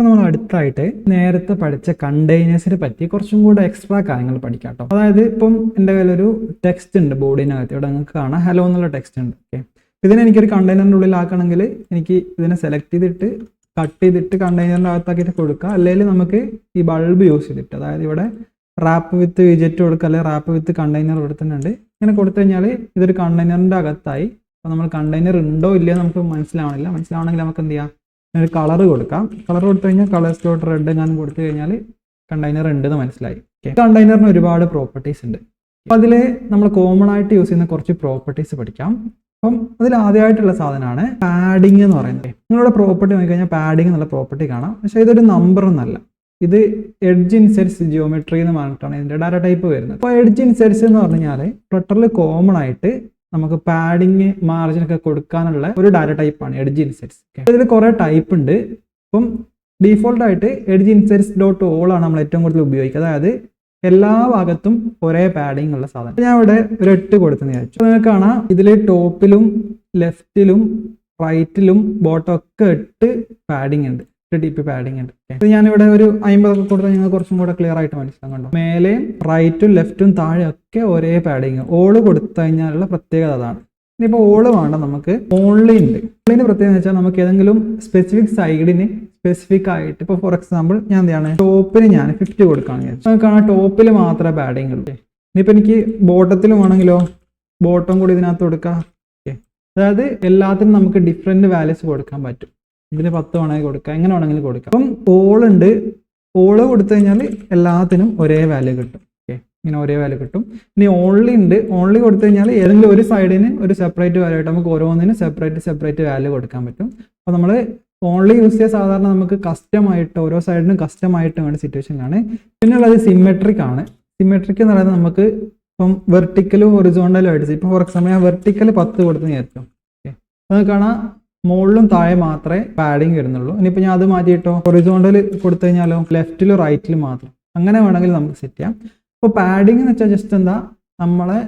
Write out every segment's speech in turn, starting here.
അപ്പോൾ നമ്മൾ അടുത്തായിട്ട് നേരത്തെ പഠിച്ച കണ്ടെയ്നേഴ്സിനെ പറ്റി കുറച്ചും കൂടെ എക്സ്ട്രാ കാര്യങ്ങൾ പഠിക്കാം കേട്ടോ അതായത് ഇപ്പം എന്റെ കയ്യിലൊരു ടെക്സ്റ്റ് ഉണ്ട് ബോർഡിനകത്ത്. ഇവിടെ നിങ്ങൾക്ക് കാണാം. ഹലോ എന്നുള്ള ടെക്സ്റ്റ് ഉണ്ട്. ഓക്കെ ഇതിനെ എനിക്കൊരു കണ്ടെയ്നറിന്റെ ഉള്ളിലാക്കണമെങ്കിൽ എനിക്ക് ഇതിനെ സെലക്ട് ചെയ്തിട്ട് കട്ട് ചെയ്തിട്ട് കണ്ടെയ്നറിന്റെ അകത്താക്കിയിട്ട് കൊടുക്കുക അല്ലെങ്കിൽ നമുക്ക് ഈ ബൾബ് യൂസ് ചെയ്തിട്ട് അതായത് ഇവിടെ റാപ്പ് വിത്ത് വിജറ്റ് കൊടുക്കുക അല്ലെങ്കിൽ റാപ്പ് വിത്ത് കണ്ടെയ്നർ കൊടുത്തിട്ടുണ്ട് ഇങ്ങനെ കൊടുത്തു കഴിഞ്ഞാൽ ഇതൊരു കണ്ടെയ്നറിന്റെ അകത്തായി. അപ്പോൾ നമ്മൾ കണ്ടെയ്നർ ഉണ്ടോ ഇല്ലയോ നമുക്ക് മനസ്സിലാവണില്ല. മനസ്സിലാവണമെങ്കിൽ നമുക്ക് എന്ത് ചെയ്യാം? ഒരു കളർ കൊടുക്കാം. കളർ കൊടുത്തു കഴിഞ്ഞാൽ കളർ സ്ലോട്ട് റെഡ് ഞാൻ കൊടുത്തു കഴിഞ്ഞാൽ കണ്ടെയ്നർ ഉണ്ടെന്ന് മനസ്സിലായി. കണ്ടെയ്നറിന് ഒരുപാട് പ്രോപ്പർട്ടീസ് ഉണ്ട്. അപ്പം അതിൽ നമ്മൾ കോമൺ ആയിട്ട് യൂസ് ചെയ്യുന്ന കുറച്ച് പ്രോപ്പർട്ടീസ് പഠിക്കാം. അപ്പം അതിൽ ആദ്യമായിട്ടുള്ള സാധനമാണ് പാഡിങ് എന്ന് പറയുന്നത്. നിങ്ങളുടെ പ്രോപ്പർട്ടി നോക്കിക്കഴിഞ്ഞാൽ പാഡിങ് എന്നുള്ള പ്രോപ്പർട്ടി കാണാം. പക്ഷേ ഇതൊരു നമ്പർ എന്നല്ല ഇത് എഡ്ജ് ഇൻസെറ്റ്സ് ജിയോമെട്രി എന്ന് പറഞ്ഞിട്ടാണ് ഇതിന്റെ ഡാറ്റ ടൈപ്പ് വരുന്നത്. അപ്പോൾ എഡ്ജ് ഇൻസെറ്റ്സ് എന്ന് പറഞ്ഞു കഴിഞ്ഞാൽ ഫ്ലട്ടറിൽ കോമൺ ആയിട്ട് നമുക്ക് പാഡിങ് മാർജിൻ ഒക്കെ കൊടുക്കാനുള്ള ഒരു ഡാറ്റ ടൈപ്പാണ് എഡ്ജ് ഇൻസെറ്റ്സ് ഇതിൽ കുറേ ടൈപ്പ് ഉണ്ട്. ഇപ്പം ഡീഫോൾട്ട് ആയിട്ട് എഡ്ജ് ഇൻസെറ്റ്സ് ഡോട്ട് ഓൾ ആണ് നമ്മൾ ഏറ്റവും കൂടുതൽ ഉപയോഗിക്കുക. അതായത് എല്ലാ ഭാഗത്തും ഒരേ പാഡിങ് ഉള്ള സാധനം. ഞാൻ ഇവിടെ ഒരു എട്ട് കൊടുത്തെന്ന് വിചാരിച്ചു. നിങ്ങൾക്ക് കാണാം ഇതിൽ ടോപ്പിലും ലെഫ്റ്റിലും റൈറ്റിലും ബോട്ടം ഒക്കെ എട്ട് ഉണ്ട്. പാഡിംഗ് പി പാഡിങ് ഉണ്ട്. ഇത് ഞാനിവിടെ ഒരു അമ്പതൊക്കെ കൊടുത്താൽ ഞങ്ങൾ കുറച്ചും കൂടെ ക്ലിയർ ആയിട്ട് മനസ്സിലാക്കാൻ കണ്ടോ? മേലെയും റൈറ്റും ലെഫ്റ്റും താഴെ ഒക്കെ ഒരേ പാഡിങ് ഓൾ കൊടുത്തു കഴിഞ്ഞാലുള്ള പ്രത്യേകത അതാണ്. ഇനിയിപ്പോൾ ഓൾ വേണ്ട നമുക്ക് ഓൺലി ഉണ്ട്. ഓൺലിന്റെ പ്രത്യേകത വെച്ചാൽ നമുക്ക് ഏതെങ്കിലും സ്പെസിഫിക് സൈഡിന് സ്പെസിഫിക് ആയിട്ട് ഇപ്പോൾ ഫോർ എക്സാമ്പിൾ ഞാൻ എന്താണ് ടോപ്പിന് ഞാൻ ഫിഫ്റ്റി കൊടുക്കുകയാണെങ്കിൽ നമുക്ക് ആ ടോപ്പിൽ മാത്രമേ പാഡിങ് ഉള്ളൂ. ഇനിയിപ്പോൾ എനിക്ക് ബോട്ടത്തിലും വേണമെങ്കിലോ? ബോട്ടം കൂടി ഇതിനകത്ത് കൊടുക്കാം. അതായത് എല്ലാത്തിനും നമുക്ക് ഡിഫറെന്റ് വാല്യൂസ് കൊടുക്കാൻ പറ്റും. ഇതിന് പത്ത് വേണമെങ്കിൽ കൊടുക്കാം എങ്ങനെ വേണമെങ്കിലും കൊടുക്കാം. അപ്പം ഉണ്ട് ഓൾ കൊടുത്തു കഴിഞ്ഞാൽ എല്ലാത്തിനും ഒരേ വാല്യൂ കിട്ടും. ഓക്കെ ഇങ്ങനെ ഒരേ വാല്യൂ കിട്ടും. ഇനി ഓൺലി ഉണ്ട്. ഓൺലി കൊടുത്തു കഴിഞ്ഞാൽ ഏതെങ്കിലും ഒരു സൈഡിന് ഒരു സെപ്പറേറ്റ് വാല്യൂ ആയിട്ട് നമുക്ക് ഓരോന്നിനും സെപ്പറേറ്റ് സെപ്പറേറ്റ് വാല്യൂ കൊടുക്കാൻ പറ്റും. അപ്പോൾ നമ്മൾ ഓൺലി യൂസ് ചെയ്യാൻ സാധാരണ നമുക്ക് കസ്റ്റം ആയിട്ട് ഓരോ സൈഡിനും കസ്റ്റം ആയിട്ട് വേണ്ട സിറ്റുവേഷനിലാണ് പിന്നെ ഉള്ളത് സിമെട്രിക് ആണ്. സിമെട്രിക് എന്ന് പറയുന്നത് നമുക്ക് ഇപ്പം വെർട്ടിക്കലും ഒറിജോണ്ടലും ആയിട്ട് ഇപ്പം ഫോർ എക്സാമ്പിൾ ഞാൻ വെർട്ടിക്കൽ പത്ത് കൊടുത്ത് വിചാരിച്ചു. അത് കാണാം. മുകളിലും താഴെ മാത്രമേ പാഡിങ് വരുന്നുള്ളൂ. ഇനിയിപ്പോൾ ഞാൻ അത് മാറ്റിയിട്ടോ? ഹൊറിസോണ്ടൽ കൊടുത്തു കഴിഞ്ഞാലോ ലെഫ്റ്റിലും റൈറ്റിലും മാത്രം. അങ്ങനെ വേണമെങ്കിൽ നമുക്ക് സെറ്റ് ചെയ്യാം. അപ്പോൾ പാഡിങ് എന്ന് വെച്ചാൽ ജസ്റ്റ് എന്താ? നമ്മളെ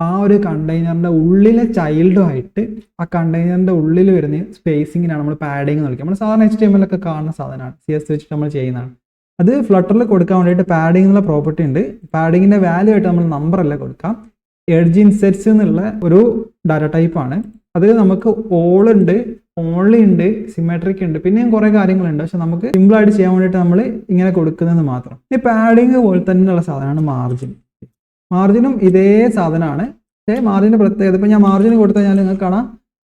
ആ ഒരു കണ്ടെയ്നറിന്റെ ഉള്ളിലെ ചൈൽഡുമായിട്ട് ആ കണ്ടെയ്നറിന്റെ ഉള്ളിൽ വരുന്ന സ്പേസിങ്ങിനാണ് നമ്മൾ പാഡിങ് എന്ന് വിളിക്കുക. നമ്മൾ സാധാരണ എച്ച് ടി എം എൽ ഒക്കെ കാണുന്ന സാധനമാണ്. സി എസ് വെച്ചിട്ട് നമ്മൾ ചെയ്യുന്നതാണ്. അത് ഫ്ലട്ടറിൽ കൊടുക്കാൻ വേണ്ടിയിട്ട് പാഡിംഗ് എന്നുള്ള പ്രോപ്പർട്ടി ഉണ്ട്. പാഡിങ്ങിന്റെ വാല്യൂ ആയിട്ട് നമ്മൾ നമ്പർ അല്ല കൊടുക്കാം എഡ്ജ് ഇൻസെറ്റ്സ് എന്നുള്ള ഒരു ഡാറ്റ ടൈപ്പ് ആണ്. അതിൽ നമുക്ക് ഓൾ ഉണ്ട് ഓൺലി ഉണ്ട് സിമെട്രിക് ഉണ്ട് പിന്നെയും കുറേ കാര്യങ്ങളുണ്ട്. പക്ഷെ നമുക്ക് സിമ്പിൾ ആയിട്ട് ചെയ്യാൻ വേണ്ടിയിട്ട് നമ്മൾ ഇങ്ങനെ കൊടുക്കുന്നത് മാത്രം. ഈ പാഡിങ് പോലെ തന്നെയുള്ള സാധനമാണ് മാർജിൻ മാർജിനും ഇതേ സാധനമാണ്. പക്ഷേ മാർജിന്റെ പ്രത്യേകത ഇപ്പം ഞാൻ മാർജിൻ കൊടുത്തു ഞാൻ നിങ്ങൾക്ക് കാണാം.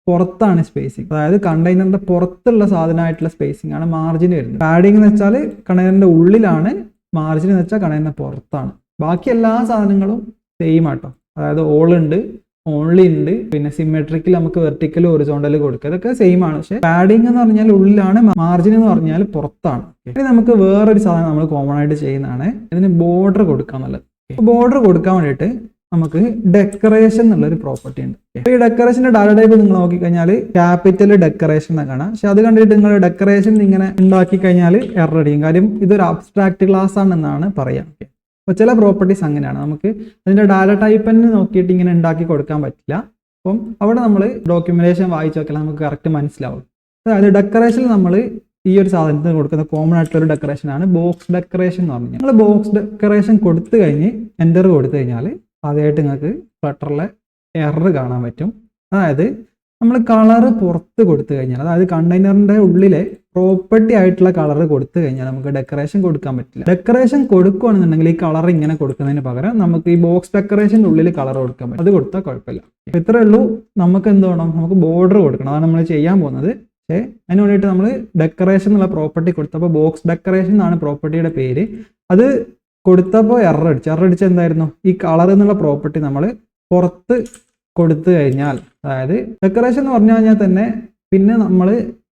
പുറത്താണ് സ്പേസിങ് അതായത് കണ്ടെയ്നറിന്റെ പുറത്തുള്ള സാധനമായിട്ടുള്ള സ്പേസിംഗ് ആണ് മാർജിൻ വരുന്നത്. പാഡിംഗ് എന്ന് വെച്ചാൽ കണ്ടെയ്നറിന്റെ ഉള്ളിലാണ് മാർജിൻ എന്ന് വെച്ചാൽ കണ്ടെയ്നറിന്റെ പുറത്താണ്. ബാക്കി എല്ലാ സാധനങ്ങളും സെയിം ആട്ടോ. അതായത് ഓൾ ഉണ്ട് ഓൺലി ഉണ്ട്. പിന്നെ സിമെട്രിക്കിൽ നമുക്ക് വെർട്ടിക്കൽ ഒറിസോണ്ടൽ കൊടുക്കുക. ഇതൊക്കെ സെയിം ആണ്. പക്ഷേ പാഡിംഗ് എന്ന് പറഞ്ഞാൽ ഉള്ളിലാണ് മാർജിൻ എന്ന് പറഞ്ഞാൽ പുറത്താണ്. ഇനി നമുക്ക് വേറൊരു സാധനം നമ്മൾ കോമൺ ആയിട്ട് ചെയ്യുന്നതാണ്. ഇതിന് ബോർഡർ കൊടുക്കുക എന്നുള്ളത്. ബോർഡർ കൊടുക്കാൻ വേണ്ടിയിട്ട് നമുക്ക് ഡെക്കറേഷൻ എന്നുള്ള ഒരു പ്രോപ്പർട്ടി ഉണ്ട് ഈ ഡെക്കറേഷന്റെ ഡാറ്റ ടൈപ്പ് നിങ്ങൾ നോക്കിക്കഴിഞ്ഞാൽ ക്യാപിറ്റൽ ഡെക്കറേഷൻ എന്ന് കാണാം പക്ഷെ അത് കണ്ടിട്ട് നിങ്ങൾ ഡെക്കറേഷൻ ഇങ്ങനെ ഉണ്ടാക്കി കഴിഞ്ഞാൽ എറർ അടിക്കും കാര്യം ഇതൊരു അബ്സ്ട്രാക്ട് ക്ലാസ് ആണെന്നാണ് പറയാം. അപ്പോൾ ചില പ്രോപ്പർട്ടീസ് അങ്ങനെയാണ്. നമുക്ക് അതിന്റെ ഡാറ്റ ടൈപ്പ് തന്നെ നോക്കിയിട്ട് ഇങ്ങനെ ഉണ്ടാക്കി കൊടുക്കാൻ പറ്റില്ല. അപ്പം അവിടെ നമ്മൾ ഡോക്യുമെന്റേഷൻ വായിച്ചു നോക്കിയാൽ നമുക്ക് കറക്റ്റ് മനസ്സിലാവും. അതായത് ഡെക്കറേഷൻ നമ്മൾ ഈ ഒരു സാധനത്തിന് കൊടുക്കുന്ന കോമൺ ആയിട്ടുള്ള ഒരു ഡെക്കറേഷൻ ആണ് ബോക്സ് ഡെക്കറേഷൻ എന്ന് പറഞ്ഞാൽ നിങ്ങൾ ബോക്സ് ഡെക്കറേഷൻ കൊടുത്തു കഴിഞ്ഞ് എന്റർ കൊടുത്തു കഴിഞ്ഞാൽ ആദ്യമായിട്ട് നിങ്ങൾക്ക് ഫ്ലട്ടറിലെ എറർ കാണാൻ പറ്റും. അതായത് നമ്മൾ കളറ് പുറത്ത് കൊടുത്തു കഴിഞ്ഞാൽ അതായത് കണ്ടെയ്നറിന്റെ ഉള്ളിലെ പ്രോപ്പർട്ടി ആയിട്ടുള്ള കളർ കൊടുത്തു കഴിഞ്ഞാൽ നമുക്ക് ഡെക്കറേഷൻ കൊടുക്കാൻ പറ്റില്ല. ഡെക്കറേഷൻ കൊടുക്കുകയാണെന്നുണ്ടെങ്കിൽ ഈ കളർ ഇങ്ങനെ കൊടുക്കുന്നതിന് പകരം നമുക്ക് ഈ ബോക്സ് ഡെക്കറേഷന്റെ ഉള്ളിൽ കളർ കൊടുക്കാൻ പറ്റും. അത് കൊടുത്താൽ കുഴപ്പമില്ല. ഇത്രയേ ഇത്രേ ഉള്ളൂ. നമുക്ക് എന്ത് വേണം? നമുക്ക് ബോർഡർ കൊടുക്കണം. അതാണ് നമ്മൾ ചെയ്യാൻ പോകുന്നത്. പക്ഷേ അതിന് വേണ്ടിയിട്ട് നമ്മൾ ഡെക്കറേഷൻ എന്നുള്ള പ്രോപ്പർട്ടി കൊടുത്തപ്പോൾ ബോക്സ് ഡെക്കറേഷൻ എന്നാണ് പ്രോപ്പർട്ടിയുടെ പേര്. അത് കൊടുത്തപ്പോൾ എറർ അടിച്ചു. എറർ അടിച്ച എന്തായിരുന്നു? ഈ കളർ എന്നുള്ള പ്രോപ്പർട്ടി നമ്മൾ പുറത്ത് കൊടുത്തു കഴിഞ്ഞാൽ അതായത് ഡെക്കറേഷൻ എന്ന് പറഞ്ഞു കഴിഞ്ഞാൽ തന്നെ പിന്നെ നമ്മൾ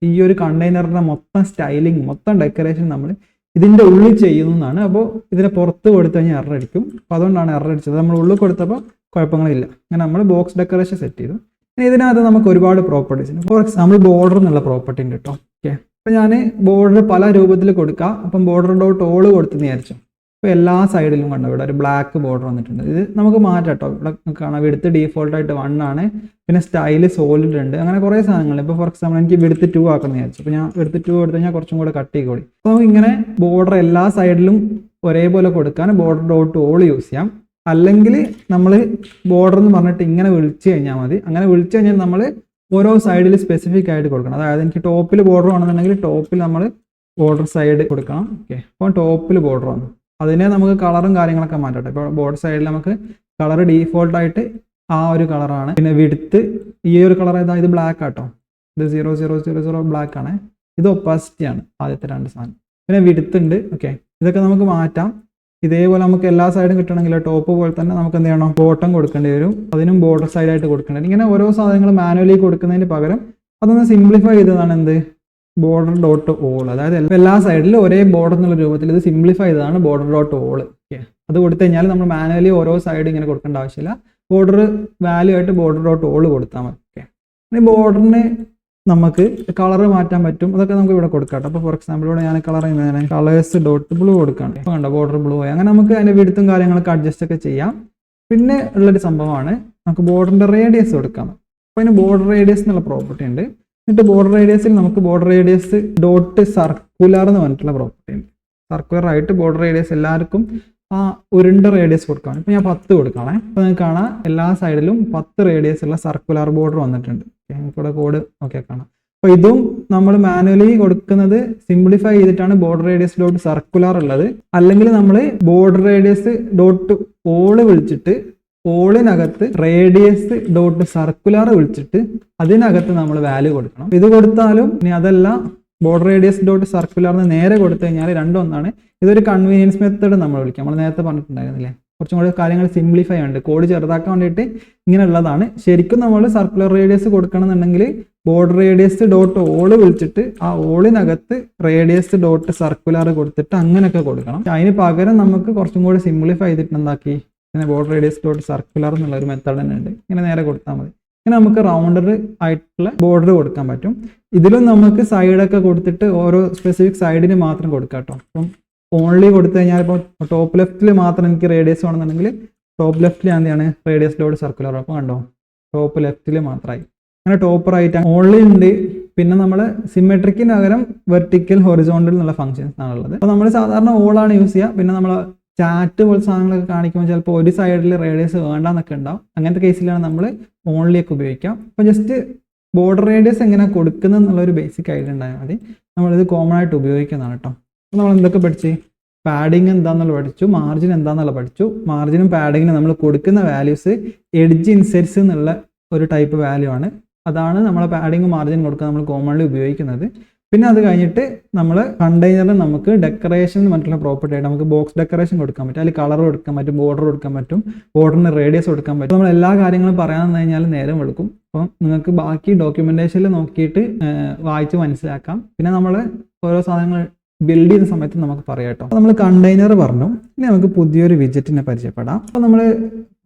ഈ ഒരു കണ്ടെയ്നറിന്റെ മൊത്തം സ്റ്റൈലിംഗ് മൊത്തം ഡെക്കറേഷൻ നമ്മൾ ഇതിന്റെ ഉള്ളിൽ ചെയ്യുന്നതാണ് അപ്പോൾ ഇതിനെ പുറത്ത് കൊടുത്തു കഴിഞ്ഞാൽ എറർ അടിക്കും. അപ്പോൾ അതുകൊണ്ടാണ് എറർ അടിച്ചത്. നമ്മൾ ഉള്ളിൽ കൊടുത്തപ്പോൾ കുഴപ്പങ്ങളില്ല. അങ്ങനെ നമ്മൾ ബോക്സ് ഡെക്കറേഷൻ സെറ്റ് ചെയ്തു. ഇനി ഇതിനകത്ത് നമുക്ക് ഒരുപാട് പ്രോപ്പർട്ടീസ് ഉണ്ട്. ഫോർ എക്സാമ്പിൾ ബോർഡർ എന്നുള്ള പ്രോപ്പർട്ടി ഉണ്ട് കേട്ടോ ഓക്കെ അപ്പോൾ ഞാൻ ബോർഡർ പല രൂപത്തിൽ കൊടുക്കാം. അപ്പം ബോർഡർ ഡോട്ട് ഓൾ കൊടുത്തെന്ന് വിചാരിച്ചു. ഇപ്പോൾ എല്ലാ സൈഡിലും കണ്ടു? ഇവിടെ ഒരു ബ്ലാക്ക് ബോർഡർ വന്നിട്ടുണ്ട്. ഇത് നമുക്ക് മാറ്റാം കേട്ടോ ഇവിടെ കാണാം. എടുത്ത് ഡീഫോൾട്ടായിട്ട് വൺ ആണ്. പിന്നെ സ്റ്റൈൽ സോളിഡ് ഉണ്ട്. അങ്ങനെ കുറേ സാധനങ്ങൾ ഇപ്പോൾ ഫോർ എക്സാമ്പിൾ എനിക്ക് എടുത്ത് ടു ആക്കണം വിചാരിച്ചു. അപ്പോൾ ഞാൻ എടുത്ത് ടു എടുത്ത് കഴിഞ്ഞാൽ കുറച്ചും കൂടെ കട്ട് ചെയ്തോളി. അപ്പോൾ നമുക്ക് ഇങ്ങനെ ബോർഡർ എല്ലാ സൈഡിലും ഒരേപോലെ കൊടുക്കാൻ ബോർഡർ ഡോട്ട് ഓൾ യൂസ് ചെയ്യാം. അല്ലെങ്കിൽ നമ്മൾ ബോർഡർ എന്ന് പറഞ്ഞിട്ട് ഇങ്ങനെ വിളിച്ചു കഴിഞ്ഞാൽ മതി. അങ്ങനെ വിളിച്ചു കഴിഞ്ഞാൽ നമ്മൾ ഓരോ സൈഡിൽ സ്പെസിഫിക് ആയിട്ട് കൊടുക്കണം. അതായത് എനിക്ക് ടോപ്പിൽ ബോർഡർ വേണമെന്നുണ്ടെങ്കിൽ ടോപ്പിൽ നമ്മൾ ബോർഡർ സൈഡ് കൊടുക്കണം. ഓക്കെ അപ്പോൾ ടോപ്പിൽ ബോർഡർ വന്നു. അതിനെ നമുക്ക് കളറും കാര്യങ്ങളൊക്കെ മാറ്റട്ടെ. ഇപ്പോൾ ബോർഡർ സൈഡിൽ നമുക്ക് കളർ ഡീഫോൾട്ട് ആയിട്ട് ആ ഒരു കളറാണ്. പിന്നെ വിടുത്ത് ഈ ഒരു കളർ ഏതാ? ഇത് ബ്ലാക്ക് ആട്ടോ. ഇത് zero zero zero zero black ആണ്. ഇത് ഒപ്പാസിറ്റി ആണ് ആദ്യത്തെ രണ്ട് സാധനം. പിന്നെ വിടുത്തുണ്ട്. ഓക്കെ ഇതൊക്കെ നമുക്ക് മാറ്റാം. ഇതേപോലെ നമുക്ക് എല്ലാ സൈഡും കിട്ടണമെങ്കിൽ ടോപ്പ് പോലെ തന്നെ നമുക്ക് എന്ത് ചെയ്യണം? ബോട്ടം കൊടുക്കേണ്ടി വരും. അതിനും ബോർഡർ സൈഡായിട്ട് കൊടുക്കേണ്ടി ഇങ്ങനെ ഓരോ സാധനങ്ങൾ മാനുവലി കൊടുക്കുന്നതിന് പകരം അതൊന്ന് സിംപ്ലിഫൈ ചെയ്തതാണ് എന്ത്? ബോർഡർ ഡോട്ട് ഓൾ അതായത് എല്ലാ സൈഡിലും ഒരേ ബോർഡർ എന്നുള്ള രൂപത്തിൽ ഇത് സിംപ്ലിഫൈ ചെയ്തതാണ് ബോർഡർ ഡോട്ട് ഓൾ ഓക്കെ അത് കൊടുത്തു കഴിഞ്ഞാൽ നമ്മൾ മാനുവലി ഓരോ സൈഡ് ഇങ്ങനെ കൊടുക്കേണ്ട ആവശ്യമില്ല. ബോർഡർ വാല്യൂ ആയിട്ട് ബോർഡർ ഡോട്ട് ഓൾ കൊടുത്താൽ മതി. ഓക്കെ ഇനി ബോർഡറിന് നമുക്ക് കളർ മാറ്റാൻ പറ്റും. അതൊക്കെ നമുക്ക് ഇവിടെ കൊടുക്കാം അപ്പോൾ ഫോർ എക്സാമ്പിൾ ഇവിടെ ഞാൻ കളർ ഞാൻ കളേഴ്സ് ഡോട്ട് ബ്ലൂ കൊടുക്കുകയാണ് ഇപ്പോൾ കണ്ടോ ബോർഡർ ബ്ലൂ ആയി. അങ്ങനെ നമുക്ക് അതിന്റെ വിടുത്തും കാര്യങ്ങളൊക്കെ അഡ്ജസ്റ്റ് ഒക്കെ ചെയ്യാം. പിന്നെ ഉള്ളൊരു സംഭവമാണ് നമുക്ക് ബോർഡറിന്റെ റേഡിയസ് കൊടുക്കാം. അപ്പോൾ അതിന് ബോർഡർ റേഡിയസ് എന്നുള്ള പ്രോപ്പർട്ടി ഉണ്ട്. എന്നിട്ട് ബോർഡർ റേഡിയസിൽ നമുക്ക് ബോർഡർ റേഡിയസ് ഡോട്ട് സർക്കുലർ എന്ന് പറഞ്ഞിട്ടുള്ള പ്രോപ്പർട്ടി ഉണ്ട്. സർക്കുലർ ആയിട്ട് ബോർഡർ റേഡിയസ് എല്ലാവർക്കും ആ ഉരുണ്ട റേഡിയസ് കൊടുക്കാം. ഇപ്പം ഞാൻ പത്ത് കൊടുക്കണേ. അപ്പോൾ നിങ്ങൾക്ക് കാണാം എല്ലാ സൈഡിലും പത്ത് റേഡിയസ് ഉള്ള സർക്കുലർ ബോർഡർ വന്നിട്ടുണ്ട്. നിങ്ങൾക്കിവിടെ കോഡ് നോക്കിയാൽ കാണാം. അപ്പോൾ ഇതും നമ്മൾ മാനുവലി കൊടുക്കുന്നത് സിംപ്ലിഫൈ ചെയ്തിട്ടാണ് ബോർഡർ റേഡിയസ് ഡോട്ട് സർക്കുലർ ഉള്ളത്. അല്ലെങ്കിൽ നമ്മൾ ബോർഡർ റേഡിയസ് ഡോട്ട് ഓൾ വിളിച്ചിട്ട് ഓളിനകത്ത് റേഡിയസ് ഡോട്ട് സർക്കുലർ വിളിച്ചിട്ട് അതിനകത്ത് നമ്മൾ വാല്യൂ കൊടുക്കണം. ഇത് കൊടുത്താലും ഇനി അതല്ല ബോർഡർ റേഡിയസ് ഡോട്ട് സർക്കുലർ എന്ന് നേരെ കൊടുത്തു കഴിഞ്ഞാൽ രണ്ടൊന്നാണ്. ഇതൊരു കൺവീനിയൻസ് മെത്തേഡ് നമ്മൾ വിളിക്കാം. നമ്മൾ നേരത്തെ പറഞ്ഞിട്ടുണ്ടായിരുന്നില്ലേ? കുറച്ചും കൂടി കാര്യങ്ങൾ സിംപ്ലിഫൈ ഉണ്ട് കോഡ് ചെറുതാക്കാൻ വേണ്ടിയിട്ട് ഇങ്ങനെയുള്ളതാണ്. ശരിക്കും നമ്മൾ സർക്കുലർ റേഡിയസ് കൊടുക്കണമെന്നുണ്ടെങ്കിൽ ബോർഡർ റേഡിയസ് ഡോട്ട് ഓൾ വിളിച്ചിട്ട് ആ ഓളിനകത്ത് റേഡിയസ് ഡോട്ട് സർക്കുലർ കൊടുത്തിട്ട് അങ്ങനെയൊക്കെ കൊടുക്കണം. അതിന് പകരം നമുക്ക് കുറച്ചും കൂടി സിംപ്ലിഫൈ ചെയ്തിട്ട് എന്താക്കി? ഇങ്ങനെ ബോർഡർ റേഡിയസ് ഡോട്ട് സർക്കുലർ എന്നുള്ള ഒരു മെത്തേഡ് തന്നെ ഉണ്ട്. ഇങ്ങനെ നേരെ കൊടുത്താൽ മതി. ഇങ്ങനെ നമുക്ക് റൗണ്ടർ ആയിട്ടുള്ള ബോർഡർ കൊടുക്കാൻ പറ്റും. ഇതിലും നമുക്ക് സൈഡൊക്കെ കൊടുത്തിട്ട് ഓരോ സ്പെസിഫിക് സൈഡിന് മാത്രം കൊടുക്കാം കേട്ടോ. അപ്പം ഓൺലി കൊടുത്തു കഴിഞ്ഞാൽ ഇപ്പോൾ ടോപ്പ് ലെഫ്റ്റിൽ മാത്രം എനിക്ക് റേഡിയസ് വേണമെന്നുണ്ടെങ്കിൽ ടോപ്പ് ലെഫ്റ്റിൽ എന്താണ് റേഡിയസ് ലോഡ് സർക്കുലർ അപ്പോൾ കണ്ടോ? ടോപ്പ് ലെഫ്റ്റിൽ മാത്രമായി. അങ്ങനെ ടോപ്പ് റൈറ്റ് ഓൺലി ഉണ്ട്. പിന്നെ നമ്മൾ സിമെട്രിക്കിന് പകരം വെർട്ടിക്കൽ ഹൊറിസോണ്ടൽ എന്നുള്ള ഫംഗ്ഷൻസ് ആണുള്ളത്. അപ്പോൾ നമ്മൾ സാധാരണ ഓളാണ് യൂസ് ചെയ്യുക. പിന്നെ നമ്മൾ ചാറ്റ് പോലെ സാധനങ്ങളൊക്കെ കാണിക്കുമ്പോൾ ചിലപ്പോൾ ഒരു സൈഡിൽ റേഡിയസ് വേണ്ടെന്നൊക്കെ ഉണ്ടാവും. അങ്ങനത്തെ കേസിലാണ് നമ്മൾ ഓൺലിയൊക്കെ ഉപയോഗിക്കാം അപ്പോൾ ജസ്റ്റ് ബോർഡർ റേഡിയസ് എങ്ങനെ കൊടുക്കുന്നത് എന്നുള്ള ഒരു ബേസിക് ഐഡിയ ഉണ്ടായാൽ മതി. നമ്മളിത് കോമൺ ആയിട്ട് ഉപയോഗിക്കുന്നതാണ് കേട്ടോ നമ്മൾ എന്തൊക്കെ പഠിച്ച്? പാഡിങ് എന്താണെന്നുള്ള പഠിച്ചു മാർജിൻ എന്താണെന്നുള്ള പഠിച്ചു. മാർജിനും പാഡിങ്ങിനും നമ്മൾ കൊടുക്കുന്ന വാല്യൂസ് എഡ്ജ് ഇൻസെറ്റ്സ് എന്നുള്ള ഒരു ടൈപ്പ് വാല്യൂ ആണ്. അതാണ് നമ്മൾ പാഡിങ് മാർജിൻ കൊടുക്കാൻ നമ്മൾ കോമൺലി ഉപയോഗിക്കുന്നത്. പിന്നെ അത് കഴിഞ്ഞിട്ട് നമ്മൾ കണ്ടെയ്നറിൽ നമുക്ക് ഡെക്കറേഷൻ മറ്റുള്ള പ്രോപ്പർട്ടി ആയിട്ട് നമുക്ക് ബോക്സ് ഡെക്കറേഷൻ കൊടുക്കാൻ പറ്റും. അതിൽ കളർ കൊടുക്കാൻ പറ്റും ബോർഡർ കൊടുക്കാൻ പറ്റും ബോർഡറിന് റേഡിയസ് കൊടുക്കാൻ പറ്റും. നമ്മൾ എല്ലാ കാര്യങ്ങളും പറയാമെന്ന് കഴിഞ്ഞാൽ നേരം എടുക്കും അപ്പം നിങ്ങൾക്ക് ബാക്കി ഡോക്യുമെന്റേഷനിൽ നോക്കിയിട്ട് വായിച്ച് മനസ്സിലാക്കാം. പിന്നെ നമ്മൾ ഓരോ സാധനങ്ങൾ ബിൽഡ് ചെയ്യുന്ന സമയത്ത് നമുക്ക് പറയാം കേട്ടോ. നമ്മൾ കണ്ടെയ്നർ പറഞ്ഞു. ഇനി നമുക്ക് പുതിയൊരു വിജറ്റിനെ പരിചയപ്പെടാം. അപ്പോൾ നമ്മൾ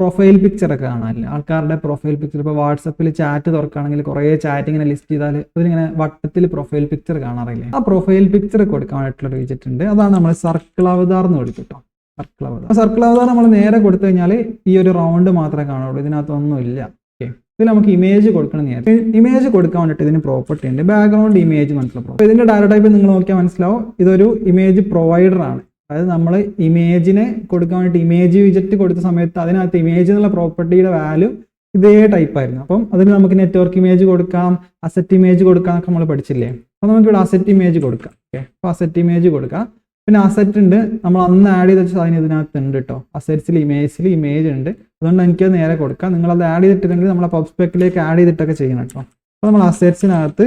പ്രൊഫൈൽ പിക്ചർ ഒക്കെ കാണാനില്ല ആൾക്കാരുടെ പ്രൊഫൈൽ പിക്ചർ ഇപ്പോൾ വാട്സപ്പിൽ ചാറ്റ് തുറക്കുകയാണെങ്കിൽ കുറേ ചാറ്റ് ഇങ്ങനെ ലിസ്റ്റ് ചെയ്താൽ അതിലിങ്ങനെ വട്ടത്തിൽ പ്രൊഫൈൽ പിക്ചർ കാണാറില്ലേ? ആ പ്രൊഫൈൽ പിക്ചർ കൊടുക്കാനായിട്ടുള്ള വിജറ്റ് ഉണ്ട്. അതാണ് നമ്മൾ സർക്കിൾ അവതാർ എന്ന് വിളിക്കും കേട്ടോ സർക്കിൾ അവതാർ സർക്കിൾ അവതാർ നമ്മൾ നേരെ കൊടുത്തു കഴിഞ്ഞാൽ ഈ ഒരു റൗണ്ട് മാത്രമേ കാണുള്ളൂ. ഇതിനകത്തൊന്നും ഇല്ല. ഓക്കെ ഇതിൽ നമുക്ക് ഇമേജ് കൊടുക്കണം നേരത്തെ ഇമേജ് കൊടുക്കാൻ വേണ്ടിയിട്ട് ഇതിന് പ്രോപ്പർട്ടി ഉണ്ട്. ബാക്ക്ഗ്രൗണ്ട് ഇമേജ് മനസ്സിലാവും ഇതിന്റെ ഡാറ്റ ടൈപ്പ് നിങ്ങൾ നോക്കിയാൽ മനസ്സിലാവും. ഇതൊരു ഇമേജ് പ്രൊവൈഡർ ആണ്. അതായത് നമ്മൾ ഇമേജിനെ കൊടുക്കാൻ വേണ്ടിയിട്ട് ഇമേജ് വിജറ്റ് കൊടുത്ത സമയത്ത് അതിനകത്ത് ഇമേജ് എന്നുള്ള പ്രോപ്പർട്ടിയുടെ വാല്യൂ ഇതേ ടൈപ്പ് ആയിരുന്നു. അപ്പം അതിന് നമുക്ക് നെറ്റ്വർക്ക് ഇമേജ് കൊടുക്കാം അസറ്റ് ഇമേജ് കൊടുക്കാം എന്നൊക്കെ നമ്മൾ പഠിച്ചില്ലേ? അപ്പോൾ നമുക്ക് ഇവിടെ അസറ്റ് ഇമേജ് കൊടുക്കാം. ഓക്കെ. അപ്പോൾ അസറ്റ് ഇമേജ് കൊടുക്കാം. പിന്നെ അസറ്റ് ഉണ്ട്. നമ്മൾ അന്ന് ആഡ് ചെയ്ത സാധനം ഇതിനകത്ത് ഉണ്ട് കേട്ടോ അസറ്റ്സിൽ ഇമേജിൽ ഇമേജ് ഉണ്ട്. അതുകൊണ്ട് എനിക്കത് നേരെ കൊടുക്കാം. നിങ്ങൾ നിങ്ങളത് ആഡ് ചെയ്തിട്ടില്ലെങ്കിൽ നമ്മളെ പബ്സ്പെക്കിലേക്ക് ആഡ് ചെയ്തിട്ടൊക്കെ ചെയ്യണം കേട്ടോ അപ്പോൾ നമ്മൾ അസറ്റ്സിനകത്ത്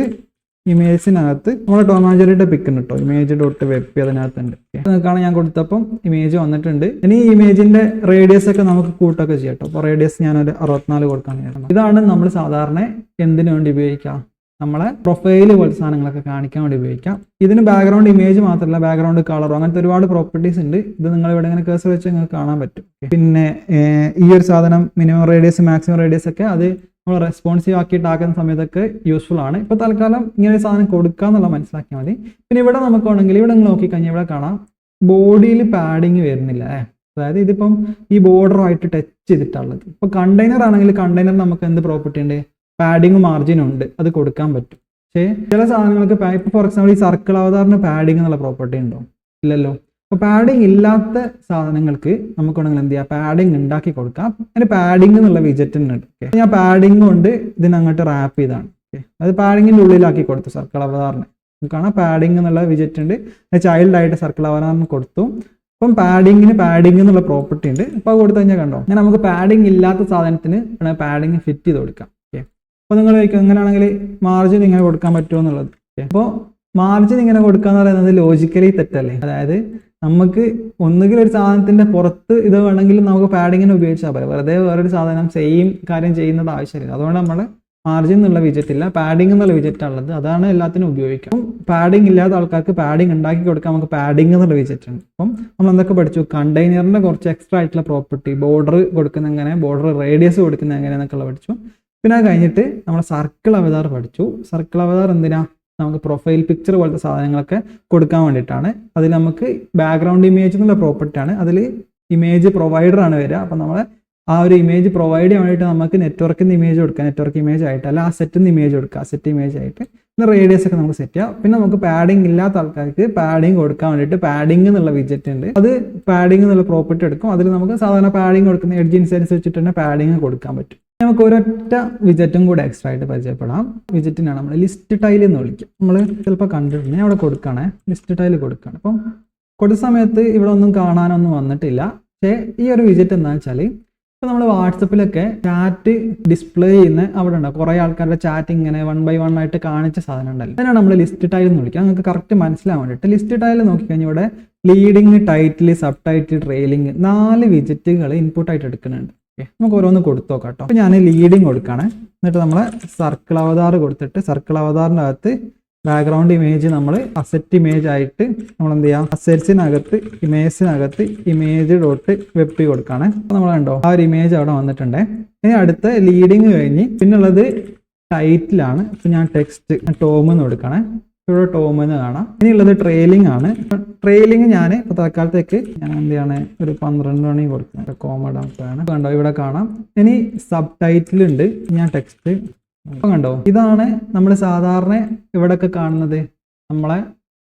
ഇമേജിനകത്ത് നമ്മുടെ ടോമാജറിയുടെ പിക്ക് ഉണ്ട് കേട്ടോ ഇമേജ് ഡോട്ട് വെബ് അതിനകത്തുണ്ട്. നിങ്ങൾക്കാണ് ഞാൻ കൊടുത്തപ്പം ഇമേജ് വന്നിട്ടുണ്ട്. ഇനി ഇമേജിന്റെ റേഡിയസ് ഒക്കെ നമുക്ക് കൂട്ടൊക്കെ ചെയ്യാം കേട്ടോ അപ്പോൾ റേഡിയസ് ഞാനൊരു അറുപത്തിനാല് കൊടുക്കാൻ വിചാരിക്കുന്നു. ഇതാണ് നമ്മൾ സാധാരണ എന്തിനു വേണ്ടി ഉപയോഗിക്കാം? നമ്മളെ പ്രൊഫൈൽ പോലത്തെ സാധനങ്ങളൊക്കെ കാണിക്കാൻ വേണ്ടി ഉപയോഗിക്കാം. ഇതിന് ബാക്ക്ഗ്രൗണ്ട് ഇമേജ് മാത്രമല്ല ബാക്ക്ഗ്രൗണ്ട് കളറോ അങ്ങനത്തെ ഒരുപാട് പ്രോപ്പർട്ടീസ് ഉണ്ട്. ഇത് നിങ്ങൾ ഇവിടെ ഇങ്ങനെ കേസ് വെച്ച് നിങ്ങൾക്ക് കാണാൻ പറ്റും. പിന്നെ ഈ ഒരു സാധനം മിനിമം റേഡിയസ് മാക്സിമം റേഡിയസ് ഒക്കെ അത് നമ്മൾ റെസ്പോൺസീവ് ആക്കിയിട്ട് ആക്കുന്ന സമയത്തൊക്കെ യൂസ്ഫുൾ ആണ്. ഇപ്പോൾ തൽക്കാലം ഇങ്ങനെ ഒരു സാധനം കൊടുക്കുക എന്നുള്ള മനസ്സിലാക്കിയാൽ മതി. പിന്നെ ഇവിടെ നമുക്ക് വേണമെങ്കിൽ ഇവിടെ നിങ്ങൾ നോക്കിക്കഴിഞ്ഞാൽ ഇവിടെ കാണാം. ബോഡിയിൽ പാഡിങ് വരുന്നില്ല അതായത് ഇതിപ്പം ഈ ബോർഡറുമായിട്ട് ടച്ച് ചെയ്തിട്ടുള്ളത് ഇപ്പോൾ കണ്ടെയ്നർ ആണെങ്കിൽ കണ്ടെയ്നർ നമുക്ക് എന്ത് പ്രോപ്പർട്ടി ഉണ്ട്? പാഡിങ് മാർജിൻ ഉണ്ട്. അത് കൊടുക്കാൻ പറ്റും. പക്ഷേ ചില സാധനങ്ങൾക്ക് ഇപ്പോൾ ഫോർ എക്സാമ്പിൾ ഈ സർക്കിൾ അവതാറിന് പാഡിങ് എന്നുള്ള പ്രോപ്പർട്ടി ഉണ്ടോ? ഇല്ലല്ലോ. അപ്പോൾ പാഡിങ് ഇല്ലാത്ത സാധനങ്ങൾക്ക് നമുക്ക് വേണമെങ്കിൽ എന്ത് ചെയ്യാം? പാഡിങ് ഉണ്ടാക്കി കൊടുക്കാം. അതിന് പാഡിങ് എന്നുള്ള വിജറ്റ് ഉണ്ട്. ഓക്കെ ഞാൻ പാഡിങ് കൊണ്ട് ഇതിനങ്ങോട്ട് റാപ്പ് ചെയ്താണ് ഓക്കെ അത് പാഡിങ്ങിന്റെ ഉള്ളിലാക്കി കൊടുത്തു സർക്കിൾ അവതാറിന്. കാണാം പാഡിങ് എന്നുള്ള വിജറ്റ് ഉണ്ട്. ചൈൽഡ് ആയിട്ട് സർക്കിൾ അവതാറിന് കൊടുത്തു. അപ്പം പാഡിങ്ങിന് പാഡിങ് എന്നുള്ള പ്രോപ്പർട്ടി ഉണ്ട്. അപ്പോൾ കൊടുത്തു കഴിഞ്ഞാൽ കണ്ടോ? ഞാൻ നമുക്ക് പാഡിങ് ഇല്ലാത്ത സാധനത്തിന് പാഡിങ് ഫിറ്റ് ചെയ്ത് കൊടുക്കാം. ഓക്കെ അപ്പോൾ നിങ്ങൾ ചോദിക്കും മാർജിൻ ഇങ്ങനെ കൊടുക്കാൻ പറ്റുമോ? എന്നുള്ളത്. അപ്പോൾ മാർജിൻ ഇങ്ങനെ കൊടുക്കുക എന്ന് പറയുന്നത് ലോജിക്കലി തെറ്റല്ലേ? അതായത് നമുക്ക് ഒന്നുകിൽ ഒരു സാധനത്തിന്റെ പുറത്ത് ഇത് വേണമെങ്കിൽ നമുക്ക് പാഡിങ്ങിനെ ഉപയോഗിച്ചാൽ പോലെ വെറുതെ വേറൊരു സാധനം സെയിം കാര്യം ചെയ്യുന്നത് ആവശ്യമില്ല. അതുകൊണ്ട് നമ്മൾ മാർജിൻ എന്നുള്ള വിജറ്റ് ഇല്ല പാഡിംഗ് എന്നുള്ള വിജറ്റ് അതാണ് എല്ലാത്തിനും ഉപയോഗിക്കുക. അപ്പം പാഡിംഗ് ഇല്ലാത്ത ആൾക്കാർക്ക് പാഡിംഗ് ഉണ്ടാക്കി കൊടുക്കാൻ നമുക്ക് പാഡിംഗ് എന്നുള്ള വിജറ്റ് ഉണ്ട്. അപ്പം നമ്മൾ എന്തൊക്കെ പഠിച്ചു? കണ്ടെയ്നറിന്റെ കുറച്ച് എക്സ്ട്രാ ആയിട്ടുള്ള പ്രോപ്പർട്ടി ബോർഡർ കൊടുക്കുന്ന എങ്ങനെ ബോർഡർ റേഡിയസ് കൊടുക്കുന്ന എങ്ങനെ എന്നൊക്കെ പഠിച്ചു. പിന്നെ അത് കഴിഞ്ഞിട്ട് നമ്മൾ സർക്കിൾ അവതാർ പഠിച്ചു. സർക്കിൾ അവതാർ എന്തിനാ? നമുക്ക് പ്രൊഫൈൽ പിക്ചർ പോലത്തെ സാധനങ്ങളൊക്കെ കൊടുക്കാൻ വേണ്ടിയിട്ടാണ്. അതിൽ നമുക്ക് ബാക്ക്ഗ്രൗണ്ട് ഇമേജ് എന്നുള്ള പ്രോപ്പർട്ടി ആണ്. അതിൽ ഇമേജ് പ്രൊവൈഡർ ആണ് വരിക. അപ്പം നമ്മൾ ആ ഒരു ഇമേജ് പ്രൊവൈഡ് ചെയ്യാൻ വേണ്ടിയിട്ട് നമുക്ക് നെറ്റ്വർക്കിൽ നിന്ന് ഇമേജ് കൊടുക്കാം. നെറ്റ്വർക്ക് ഇമേജ് ആയിട്ട് അല്ല ആ സെറ്റിൽ നിന്ന് ഇമേജ് കൊടുക്കുക സെറ്റ് ഇമേജ് ആയിട്ട്. പിന്നെ റേഡിയസ് ഒക്കെ നമുക്ക് സെറ്റ് ചെയ്യാം. പിന്നെ നമുക്ക് പാഡിംഗ് ഇല്ലാത്ത ആൾക്കാർക്ക് പാഡിംഗ് കൊടുക്കാൻ വേണ്ടിയിട്ട് പാഡിംഗ് എന്നുള്ള വിജറ്റ് ഉണ്ട്. അത് പാഡിംഗ് എന്നുള്ള പ്രോപ്പർട്ടി എടുക്കും. അതിൽ നമുക്ക് സാധാരണ പാഡിംഗ് കൊടുക്കുന്ന എഡ്ജ് ഇൻസൈൻസ് വെച്ചിട്ട് തന്നെ പാഡിംഗ് കൊടുക്കാൻ പറ്റും. നമുക്ക് ഒരൊറ്റ വിജറ്റും കൂടെ എക്സ്ട്രാ ആയിട്ട് പരിചയപ്പെടാം. വിജറ്റിനാണ് നമ്മൾ ലിസ്റ്റ് ടൈൽ എന്ന് വിളിക്കും നമ്മൾ ചിലപ്പോൾ കണ്ടിട്ടുണ്ട് അവിടെ കൊടുക്കുകയാണേ ലിസ്റ്റ് ടൈൽ കൊടുക്കുകയാണ്. അപ്പം കൊടുത്ത സമയത്ത് ഇവിടെ ഒന്നും കാണാനൊന്നും വന്നിട്ടില്ല. പക്ഷേ ഈ ഒരു വിജറ്റ് എന്താ വെച്ചാൽ ഇപ്പോൾ നമ്മൾ വാട്സപ്പിലൊക്കെ ചാറ്റ് ഡിസ്പ്ലേ ചെയ്യുന്ന അവിടെ ഉണ്ടാവും കുറേ ആൾക്കാരുടെ ചാറ്റ് ഇങ്ങനെ വൺ ബൈ വൺ ആയിട്ട് കാണിച്ച സാധനം ഉണ്ടല്ലോ. അതിനാണ് നമ്മൾ ലിസ്റ്റ് ടൈൽ എന്ന് വിളിക്കുക. നിങ്ങൾക്ക് കറക്റ്റ് മനസ്സിലാവാൻ വേണ്ടിയിട്ട് ലിസ്റ്റ് ടൈൽ നോക്കിക്കഴിഞ്ഞാൽ ഇവിടെ leading title subtitle trailing നാല് വിജറ്റുകൾ ഇൻപുട്ടായിട്ട് എടുക്കുന്നുണ്ട്. ഓക്കെ. നമുക്ക് ഓരോന്ന് കൊടുത്തു നോക്കാം കേട്ടോ അപ്പോൾ ഞാൻ ലീഡിങ് കൊടുക്കുകയാണ് എന്നിട്ട് നമ്മൾ സർക്കിൾ അവതാർ കൊടുത്തിട്ട് സർക്കിൾ അവതാറിന്റെ അകത്ത് ബാക്ക്ഗ്രൗണ്ട് ഇമേജ് നമ്മൾ അസറ്റ് ഇമേജ് ആയിട്ട് നമ്മൾ എന്ത് ചെയ്യാം അസറ്റ്സിനകത്ത് ഇമേജിനകത്ത് ഇമേജ് ഡോട്ട് വെപ്പി കൊടുക്കുകയാണ് അപ്പോൾ നമ്മൾ കണ്ടോ ആ ഒരു ഇമേജ് അവിടെ വന്നിട്ടുണ്ട്. ഇനി അടുത്ത ലീഡിങ് കഴിഞ്ഞ് പിന്നുള്ളത് ടൈറ്റിലാണ് ഇപ്പം ഞാൻ ടെക്സ്റ്റ് ടോം എന്ന് കൊടുക്കണേ. ഇവിടെ ടോം എന്ന് കാണാം. ഇനിയുള്ളത് ട്രെയിലിംഗ് ആണ്. ട്രെയിലിംഗ് ഞാൻ ഇപ്പോൾ തൽക്കാലത്തേക്ക് ഞാൻ എന്ത് ചെയ്യാണ് ഒരു പന്ത്രണ്ട് മണി കൊടുക്കുന്നത്? കോമഡാണ് കണ്ടോ ഇവിടെ കാണാം. ഇനി സബ് ടൈറ്റിൽ ഉണ്ട് ഞാൻ ടെക്സ്റ്റ് കണ്ടോ? ഇതാണ് നമ്മൾ സാധാരണ ഇവിടെയൊക്കെ കാണുന്നത്. നമ്മളെ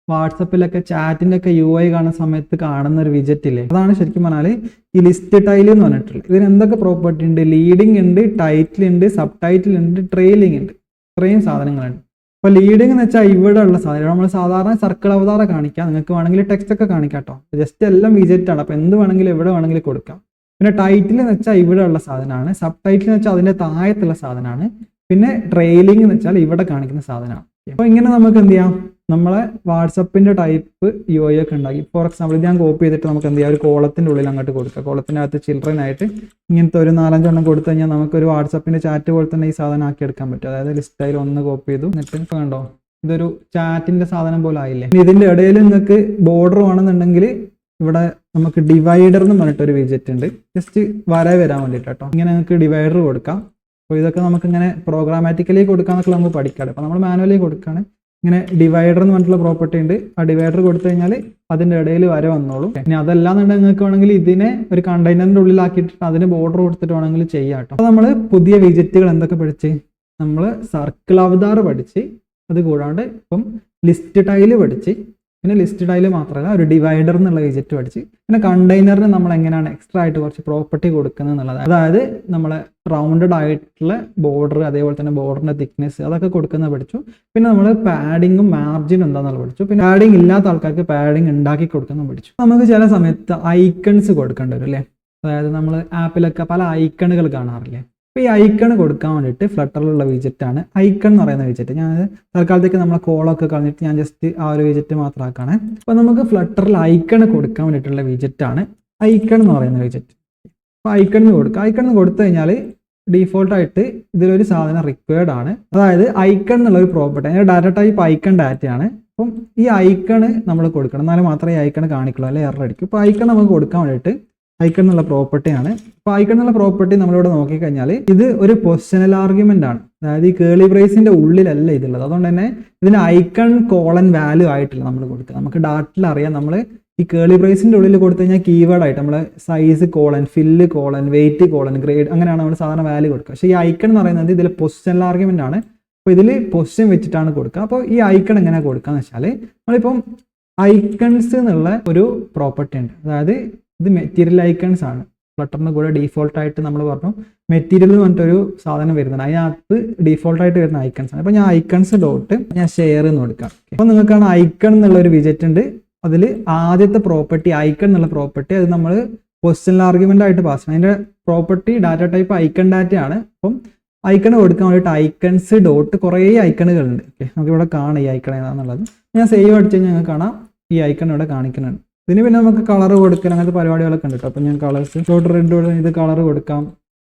വാട്സപ്പിലൊക്കെ ചാറ്റിന്റെ ഒക്കെ യു ഐ കാണുന്ന സമയത്ത് കാണുന്ന ഒരു വിജറ്റ് ഇല്ലേ? അതാണ് ശരിക്കും പറഞ്ഞാൽ ഈ ലിസ്റ്റ് ടൈൽ എന്ന് പറഞ്ഞിട്ടുള്ളത്. ഇതിന് എന്തൊക്കെ പ്രോപ്പർട്ടി ഉണ്ട്? ലീഡിംഗ് ഉണ്ട് ടൈറ്റിൽ ഉണ്ട് സബ് ടൈറ്റിൽ ഉണ്ട് ട്രെയിലിംഗ് ഉണ്ട്. ഇത്രയും സാധനങ്ങളുണ്ട്. അപ്പോൾ ലീഡിംഗ് എന്ന് വെച്ചാൽ ഇവിടെ ഉള്ള സാധനം. നമ്മൾ സാധാരണ സർക്കിൾ അവതാരം കാണിക്കാം. നിങ്ങൾക്ക് വേണമെങ്കിൽ ടെക്സ്റ്റ് ഒക്കെ കാണിക്കാം കേട്ടോ ജസ്റ്റ് എല്ലാം വിജറ്റ് ആണ് അപ്പോൾ എന്ത് വേണമെങ്കിലും എവിടെ വേണമെങ്കിലും കൊടുക്കാം. പിന്നെ ടൈറ്റിൽ എന്ന് വെച്ചാൽ ഇവിടെ ഉള്ള സാധനമാണ്. സബ് ടൈറ്റിൽ എന്ന് വെച്ചാൽ അതിന്റെ താഴത്തുള്ള സാധനമാണ്. പിന്നെ ട്രെയിലിംഗ് എന്ന് വെച്ചാൽ ഇവിടെ കാണിക്കുന്ന സാധനമാണ്. അപ്പോൾ ഇങ്ങനെ നമുക്ക് എന്ത് ചെയ്യാം? നമ്മളെ വാട്സപ്പിന്റെ ടൈപ്പ് യു ഐ ഒക്കെ ഉണ്ടാക്കി. ഫോർ എക്സാമ്പിൾ ഇത് ഞാൻ കോപ്പി ചെയ്തിട്ട് നമുക്ക് എന്ത് ചെയ്യാം? ഒരു കോളത്തിന്റെ ഉള്ളിൽ അങ്ങോട്ട് കൊടുക്കുക കോളത്തിന്റെ അകത്ത് ചിൽഡ്രൻ ആയിട്ട് ഇങ്ങനത്തെ ഒരു നാലഞ്ചെണ്ണം കൊടുത്തു കഴിഞ്ഞാൽ നമുക്ക് ഒരു വാട്സപ്പിന്റെ ചാറ്റ് പോലെ തന്നെ ഈ സാധനം ആക്കി എടുക്കാൻ പറ്റും. അതായത് ലിസ്റ്റായി ഒന്ന് കോപ്പി ചെയ്തു. എന്നിട്ട് കണ്ടോ? ഇതൊരു ചാറ്റിന്റെ സാധനം പോലെ ആയില്ലേ? ഇതിന്റെ ഇടയിൽ നിങ്ങൾക്ക് ബോർഡർ വേണമെന്നുണ്ടെങ്കിൽ ഇവിടെ നമുക്ക് ഡിവൈഡർ എന്ന് പറഞ്ഞിട്ടൊരു വിജറ്റ് ഉണ്ട്. ജസ്റ്റ് വര വരാൻ വേണ്ടിയിട്ട് കേട്ടോ ഇങ്ങനെ നിങ്ങൾക്ക് ഡിവൈഡർ കൊടുക്കാം. അപ്പോൾ ഇതൊക്കെ നമുക്ക് ഇങ്ങനെ പ്രോഗ്രാമാറ്റിക്കലി കൊടുക്കാന്നൊക്കെ നമുക്ക് പഠിക്കാതെ അപ്പോൾ നമ്മൾ മാനുവലി കൊടുക്കുകയാണ് ഇങ്ങനെ ഡിവൈഡർ എന്ന് പറഞ്ഞിട്ടുള്ള പ്രോപ്പർട്ടി ഉണ്ട്. ആ ഡിവൈഡർ കൊടുത്തു കഴിഞ്ഞാൽ അതിന്റെ ഇടയിൽ വരെ വന്നോളൂ. ഇനി അതല്ലാന്നുണ്ടെങ്കിൽ നിങ്ങൾക്ക് വേണമെങ്കിൽ ഇതിനെ ഒരു കണ്ടെയ്നറിന്റെ ഉള്ളിലാക്കിയിട്ട് അതിന് ബോർഡർ കൊടുത്തിട്ട് വേണമെങ്കിൽ ചെയ്യാം അപ്പോൾ നമ്മൾ പുതിയ വിജറ്റുകൾ എന്തൊക്കെ പഠിച്ച്? നമ്മൾ സർക്കിൾ അവതാർ പഠിച്ച് അത് കൂടാണ്ട് ഇപ്പം ലിസ്റ്റ് ടൈൽ പഠിച്ച് പിന്നെ ലിസ്റ്റ് ടൈൽ മാത്രമല്ല ഒരു ഡിവൈഡർ എന്നുള്ള വിജറ്റ് പഠിച്ച്. പിന്നെ കണ്ടെയ്നറിന് നമ്മൾ എങ്ങനെയാണ് എക്സ്ട്രാ ആയിട്ട് കുറച്ച് പ്രോപ്പർട്ടി കൊടുക്കുന്നത് എന്നുള്ളത്. അതായത് നമ്മളെ റൗണ്ടഡ് ആയിട്ടുള്ള ബോർഡർ അതേപോലെ തന്നെ ബോർഡറിന്റെ തിക്നെസ് അതൊക്കെ കൊടുക്കുന്ന പഠിച്ചു. പിന്നെ നമ്മൾ പാഡിങ്ങും മാർജിൻ എന്താണെന്നുള്ള പഠിച്ചു. പിന്നെ പാഡിങ് ഇല്ലാത്ത ആൾക്കാർക്ക് പാഡിങ് ഉണ്ടാക്കി കൊടുക്കുന്നത് പഠിച്ചു. നമുക്ക് ചില സമയത്ത് ഐക്കൺസ് കൊടുക്കേണ്ടി വരും അല്ലേ? അതായത് നമ്മൾ ആപ്പിലൊക്കെ പല ഐക്കണുകൾ കാണാറില്ലേ? അപ്പോൾ ഈ ഐക്കൺ കൊടുക്കാൻ വേണ്ടിയിട്ട് ഫ്ലട്ടറിലുള്ള വിജറ്റ് ആണ്. ഐക്കൺ എന്ന് പറയുന്ന വിജറ്റ് ഞാൻ തൽക്കാലത്തേക്ക് നമ്മളെ കോളൊക്കെ കളഞ്ഞിട്ട് ഞാൻ ജസ്റ്റ് ആ ഒരു വിജറ്റ് മാത്രമാക്കാണ് അപ്പോൾ നമുക്ക് ഫ്ലട്ടറിൽ ഐക്കൺ കൊടുക്കാൻ വേണ്ടിയിട്ടുള്ള വിജറ്റ് ആണ് ഐക്കൺ എന്ന് പറയുന്ന വിജറ്റ് അപ്പോൾ ഐക്കൺ കൊടുക്കുക ഐക്കൺ എന്ന് കൊടുത്തു കഴിഞ്ഞാൽ ഡീഫോൾട്ടായിട്ട് ഇതിലൊരു സാധനം റിക്വയർഡ് ആണ്. അതായത് ഐക്കൺ എന്നുള്ള ഒരു പ്രോപ്പർട്ടി അതിന്റെ ഡാറ്റ ടൈപ്പ് ഐക്കൺ ഡാറ്റയാണ് അപ്പം ഈ ഐക്കൺ നമ്മൾ കൊടുക്കണം. എന്നാലും മാത്രമേ ഈ ഐക്കൺ കാണിക്കുള്ളൂ. അല്ലെങ്കിൽ എറർ അടിക്കും. അപ്പോൾ ഐക്കൺ നമുക്ക് കൊടുക്കാൻ വേണ്ടിയിട്ട് ഐക്കൺ എന്നുള്ള പ്രോപ്പർട്ടിയാണ് അപ്പോൾ ഐക്കൺ എന്നുള്ള പ്രോപ്പർട്ടി നമ്മളിവിടെ നോക്കിക്കഴിഞ്ഞാൽ ഇത് ഒരു പൊസിഷണൽ ആർഗ്യുമെന്റ് ആണ്. അതായത് ഈ കേളി ബ്രേസിന്റെ ഉള്ളിലല്ല ഇതുള്ളത്. അതുകൊണ്ട് തന്നെ ഇതിന് ഐക്കൺ കോളൻ വാല്യൂ ആയിട്ടില്ല നമ്മൾ കൊടുക്കുക. നമുക്ക് ഡാറ്റിൽ അറിയാം നമ്മൾ ഈ കേളി ബ്രേസിന്റെ ഉള്ളിൽ കൊടുത്തു കഴിഞ്ഞാൽ കീവേഡ് ആയിട്ട് നമ്മൾ size colon fill colon weight colon grade അങ്ങനെയാണ് നമ്മൾ സാധാരണ വാല്യൂ കൊടുക്കുക. പക്ഷേ ഈ ഐക്കൺ എന്ന് പറയുന്നത് ഇതിൽ പൊസിഷണൽ ആർഗ്യുമെന്റ് ആണ്. അപ്പോൾ ഇതിൽ പൊസിഷൻ വെച്ചിട്ടാണ് കൊടുക്കുക. അപ്പോൾ ഈ ഐക്കൺ എങ്ങനെ കൊടുക്കുക എന്ന് വെച്ചാൽ നമ്മളിപ്പം ഐക്കൺസ് എന്നുള്ള ഒരു പ്രോപ്പർട്ടി ഉണ്ട്. അതായത് ഇത് മെറ്റീരിയൽ ഐക്കൺസ് ആണ്. ഫ്ലട്ടറിന് കൂടെ ഡീഫോൾട്ട് ആയിട്ട് നമ്മൾ പറഞ്ഞു മെറ്റീരിയൽ എന്ന് പറഞ്ഞിട്ടൊരു സാധനം വരുന്നുണ്ട്. അതിനകത്ത് ഡീഫോൾട്ട് ആയിട്ട് വരുന്ന ഐക്കൺസ് ആണ്. അപ്പോൾ ഞാൻ ഐക്കൺസ് ഡോട്ട് ഞാൻ ഷെയർ എന്ന് കൊടുക്കാം. അപ്പോൾ നിങ്ങൾക്കാണ് ഐക്കൺ എന്നുള്ള ഒരു വിജറ്റ് ഉണ്ട്. അതിൽ ആദ്യത്തെ പ്രോപ്പർട്ടി ഐക്കൺ എന്നുള്ള പ്രോപ്പർട്ടി അത് നമ്മൾ ക്വസ്റ്റ്യൻ ആർഗ്യുമെന്റ് ആയിട്ട് പാസ് ചെയ്യണം. അതിന്റെ പ്രോപ്പർട്ടി ഡാറ്റ ടൈപ്പ് ഐക്കൺ ഡാറ്റയാണ് അപ്പം ഐക്കൺ കൊടുക്കാൻ വേണ്ടിയിട്ട് ഐക്കൺസ് ഡോട്ട് കുറേ ഐക്കണുകളുണ്ട് ഓക്കെ നമുക്ക് ഇവിടെ കാണാം ഈ ഐക്കൺ ഏതാണെന്നുള്ളത് ഞാൻ സേവ് അടിച്ച് കഴിഞ്ഞാൽ ഞങ്ങൾക്ക് കാണാം. ഈ ഐക്കൺ ഇവിടെ കാണിക്കുന്നുണ്ട്. ഇതിന് പിന്നെ നമുക്ക് കളർ കൊടുക്കണം അങ്ങനത്തെ പരിപാടികളൊക്കെ ഉണ്ട് കേട്ടോ അപ്പോൾ ഞാൻ കളേഴ്സ് ഷോർട്ട് റെഡ് ഇത് കളർ കൊടുക്കാം.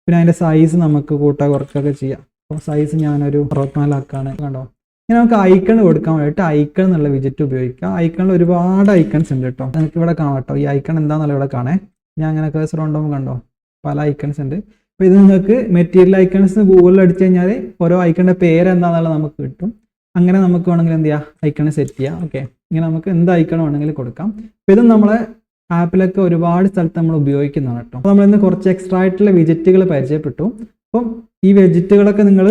പിന്നെ അതിന്റെ സൈസ് നമുക്ക് കൂട്ടാ കുറക്കൊക്കെ ചെയ്യാം. അപ്പോൾ സൈസ് ഞാനൊരു അറുപത്തിനാലാക്കാണ് കണ്ടോ? ഇനി നമുക്ക് ഐക്കൺ കൊടുക്കാൻ വേണ്ടിയിട്ട് ഐക്കൺ എന്നുള്ള വിജിറ്റ് ഉപയോഗിക്കാം. ഐക്കണിൽ ഒരുപാട് ഐക്കൺസ് ഉണ്ട് കേട്ടോ നിങ്ങൾക്ക് ഇവിടെ കാണാം കേട്ടോ ഈ ഐക്കൺ എന്താണെന്നുള്ള ഇവിടെ കാണേ. ഞാൻ അങ്ങനെ കേസർ ഉണ്ടാകുമ്പോൾ കണ്ടോ? പല ഐക്കൺസ് ഉണ്ട്. അപ്പോൾ ഇത് നിങ്ങൾക്ക് മെറ്റീരിയൽ ഐക്കൺസ് ഗൂഗിളിൽ അടിച്ചു കഴിഞ്ഞാൽ ഓരോ ഐക്കണിന്റെ പേര് എന്താണെന്നുള്ളത് നമുക്ക് കിട്ടും. അങ്ങനെ നമുക്ക് വേണമെങ്കിൽ എന്ത് ചെയ്യാം? ഐക്കണ് സെറ്റ് ചെയ്യാം. ഓക്കെ ഇങ്ങനെ നമുക്ക് എന്ത് ഐക്കൺ വേണമെങ്കിലും കൊടുക്കാം. അപ്പോൾ ഇത് നമ്മളെ ആപ്പിലൊക്കെ ഒരുപാട് സ്ഥലത്ത് നമ്മൾ ഉപയോഗിക്കുന്നതാണ് കേട്ടോ. നമ്മൾ ഇന്ന് കുറച്ച് എക്സ്ട്രാ ആയിട്ടുള്ള വിജിറ്റുകൾ പരിചയപ്പെട്ടു. അപ്പം ഈ വെജിറ്റുകളൊക്കെ നിങ്ങൾ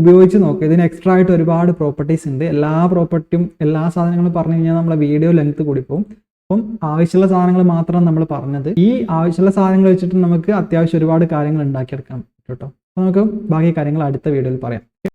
ഉപയോഗിച്ച് നോക്കുക ഇതിന് എക്സ്ട്രാ ആയിട്ട് ഒരുപാട് പ്രോപ്പർട്ടീസ് ഉണ്ട്. എല്ലാ പ്രോപ്പർട്ടിയും എല്ലാ സാധനങ്ങളും പറഞ്ഞു കഴിഞ്ഞാൽ നമ്മളെ വീഡിയോ ലെങ്ത് കൂടി പോകും അപ്പം ആവശ്യമുള്ള സാധനങ്ങൾ മാത്രം നമ്മൾ പറഞ്ഞത്. ഈ ആവശ്യമുള്ള സാധനങ്ങൾ വെച്ചിട്ട് നമുക്ക് അത്യാവശ്യം ഒരുപാട് കാര്യങ്ങൾ ഉണ്ടാക്കിയെടുക്കാൻ പറ്റും കേട്ടോ. അപ്പോൾ നമുക്ക് ബാക്കി കാര്യങ്ങൾ അടുത്ത വീഡിയോയിൽ പറയാം.